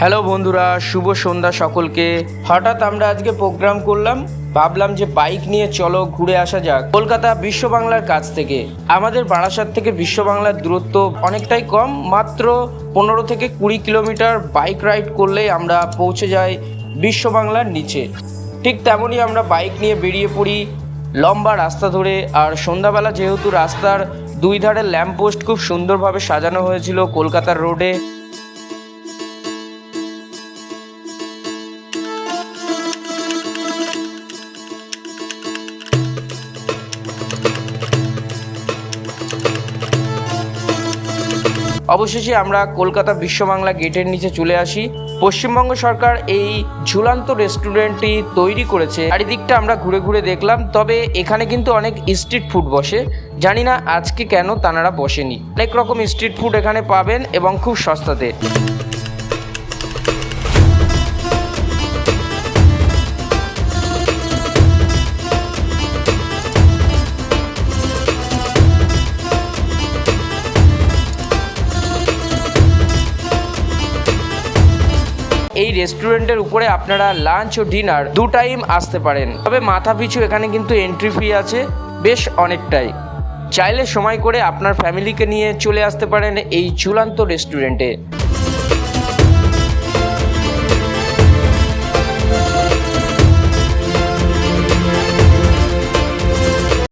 Hello বন্ধুরা, শুভ সন্ধ্যা সকলকে। হঠাৎ আমরা আজকে প্রোগ্রাম করলাম, ভাবলাম যে বাইক নিয়ে চলো ঘুরে আসা যাক। কলকাতা বিশ্ব বাংলার কাছ থেকে। আমাদের বারাসাত থেকে বিশ্ব বাংলার দূরত্ব অনেকটাই কম, মাত্র পনেরো থেকে কুড়ি কিলোমিটার বাইক রাইড করলেই আমরা পৌঁছে যাই বিশ্ব বাংলার নিচে। ঠিক তেমনই আমরা বাইক নিয়ে বেরিয়ে পড়ি লম্বা রাস্তা ধরে। আর সন্ধ্যাবেলা যেহেতু রাস্তার দুই ধারে ল্যাম্পপোস্ট খুব সুন্দরভাবে সাজানো হয়েছিল কলকাতার রোডে অবশেষে আমরা কলকাতা বিশ্ববাংলা গেটের নিচে চলে আসি। পশ্চিমবঙ্গ সরকার এই ঝুলান্ত রেস্টুরেন্টটি তৈরি করেছে। চারিদিকটা আমরা ঘুরে ঘুরে দেখলাম, তবে এখানে কিন্তু অনেক স্ট্রিট ফুড বসে। জানি না আজকে কেন তানারা বসেনি। অনেক রকম স্ট্রিট ফুড এখানে পাবেন এবং খুব সস্তাতে। এই রেস্টুরেন্টের উপরে আপনারা লাঞ্চ ও ডিনার দু টাইম আসতে পারেন। তবে মাথা পিছু এখানে কিন্তু এন্ট্রি ফি আছে, বেশ অনেকটাই। চাইলে সময় করে আপনার ফ্যামিলিকে নিয়ে চলে আসতে পারেন এই চূড়ান্ত রেস্টুরেন্টে